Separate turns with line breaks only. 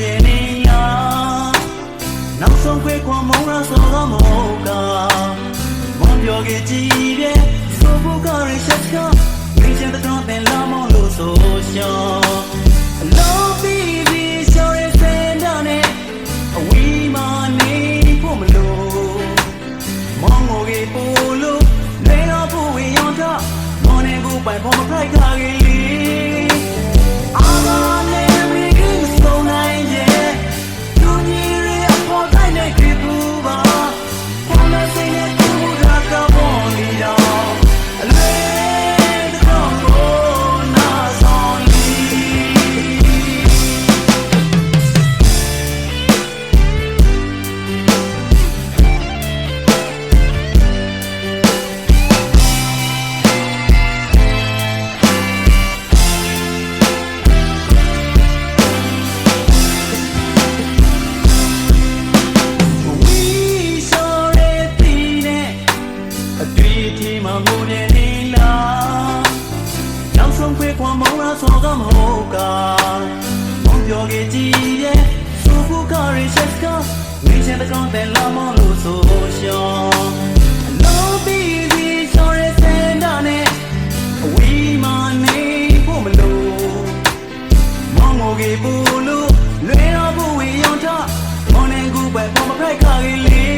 ပြေနေရနောက်ဆုံးခွေခွန်မုံရဆိုတော့မောကမွန်ပြောခဲ့ကြည့်ရဲ့ဆိုဖို့ကရစ်ချက်ချာမိချင်တဲ့တော့ပင်လာမော 一提嘛我念你啦，两双快光梦啦错个某个，梦表给记耶，舒服个人些个，你现在刚在拉忙路所想，老比你小人三大呢，为嘛你不么路，梦我给不路，累了不为养家，梦能够白忙不拍卡给你。